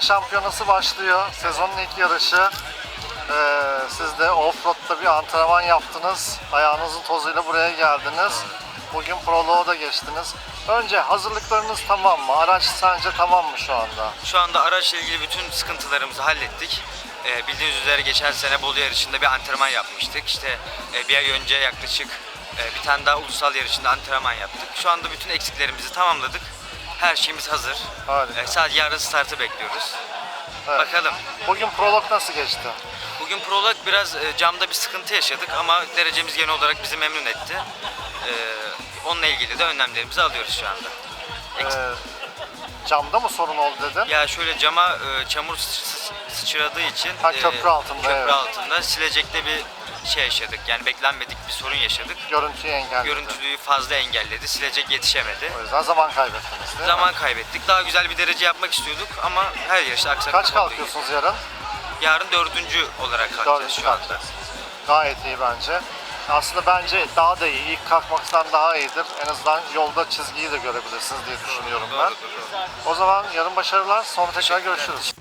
Dünya Şampiyonası başlıyor. Sezonun ilk yarışı. Ee, siz de offroad'da bir antrenman yaptınız. Ayağınızın tozuyla buraya geldiniz. Bugün proloğu da geçtiniz. Önce hazırlıklarınız tamam mı? Araç sence tamam mı şu anda? Şu anda araçla ilgili bütün sıkıntılarımızı hallettik. Ee, bildiğiniz üzere geçen sene Bolu yarışında bir antrenman yapmıştık. İşte e, bir ay önce yaklaşık e, bir tane daha ulusal yarışında antrenman yaptık. Şu anda bütün eksiklerimizi tamamladık. Her şeyimiz hazır. Harika. Ee, sadece yarın startı bekliyoruz. Evet. Bakalım. Bugün prolog nasıl geçti? Bugün prolog biraz e, camda bir sıkıntı yaşadık ama derecemiz genel olarak bizi memnun etti. Ee, onunla ilgili de önlemlerimizi alıyoruz şu anda. Eks- Ee, camda mı sorun oldu dedin? Ya şöyle cama e, çamur sı- sıçradığı için Ha, e, köprü altında, köprü evet. altında silecekte bir şey yaşadık. Yani beklenmedik bir sorun yaşadık. Görüntüyü engelledi. Görüntülüğü fazla engelledi. Silecek yetişemedi. O yüzden zaman kaybettiniz değil mi? Zaman kaybettik. Daha güzel bir derece yapmak istiyorduk ama her yarışta aksaklık Kaç kalkıyorsunuz yarın? Yarın dördüncü olarak kalkacağız Dördüncü şu anda. Gayet iyi bence. Aslında bence daha da iyi. İlk kalkmaktan daha iyidir. En azından yolda çizgiyi de görebilirsiniz diye düşünüyorum ben. Doğru, doğru. O zaman yarın başarılar. Sonra tekrar görüşürüz.